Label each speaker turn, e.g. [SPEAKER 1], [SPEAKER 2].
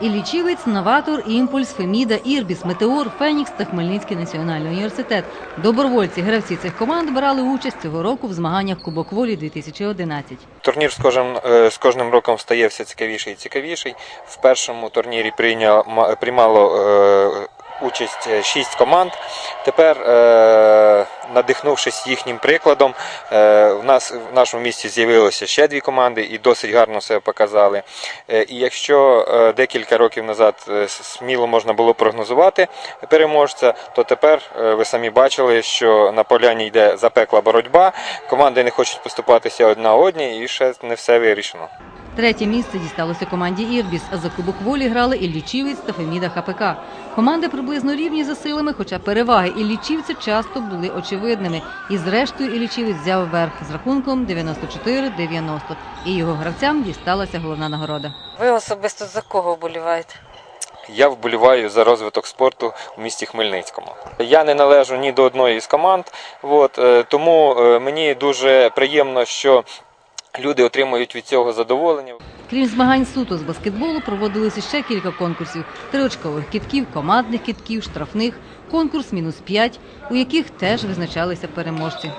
[SPEAKER 1] Іллічівець, Новатор, Імпульс, Феміда, Ірбіс, Метеор, Фенікс та Хмельницький національний університет. Добровольці, гравці цих команд брали участь цього року в змаганнях Кубок волі 2011.
[SPEAKER 2] Турнір з кожним, е, з кожним роком стає все цікавіший і цікавіший. В першому турнірі прийня- ма- приймало е, участь е, шість команд. Тепер, надихнувшись їхнім прикладом, е, в нас в нашому місті з'явилося ще дві команди і досить гарно себе показали. Е, І якщо е, декілька років назад сміло можна було прогнозувати переможця, то тепер ви самі бачили, що на поляні йде запекла боротьба. Команди не хочуть поступатися одна одній, і ще не все вирішено.
[SPEAKER 1] Третє місце дісталося команді Ірбіс, а за Кубок волі грали Іллічівець та Феміда ХПК. Команди приблизно рівні за силами, хоча переваги Іллічівця часто були очевидними. І зрештою Іллічівець взяв верх з рахунком 94-90. І його гравцям дісталася головна нагорода.
[SPEAKER 3] Ви особисто за кого вболіваєте?
[SPEAKER 2] Я вболіваю за розвиток спорту у місті Хмельницькому. Я не належу ні до одної з команд, от, е, тому е, мені дуже приємно, що люди отримують від цього задоволення.
[SPEAKER 1] Крім змагань суто з баскетболу, проводилися ще кілька конкурсів: триочкових кітків, командних кітків, штрафних, конкурс мінус 5, у яких теж визначалися переможці.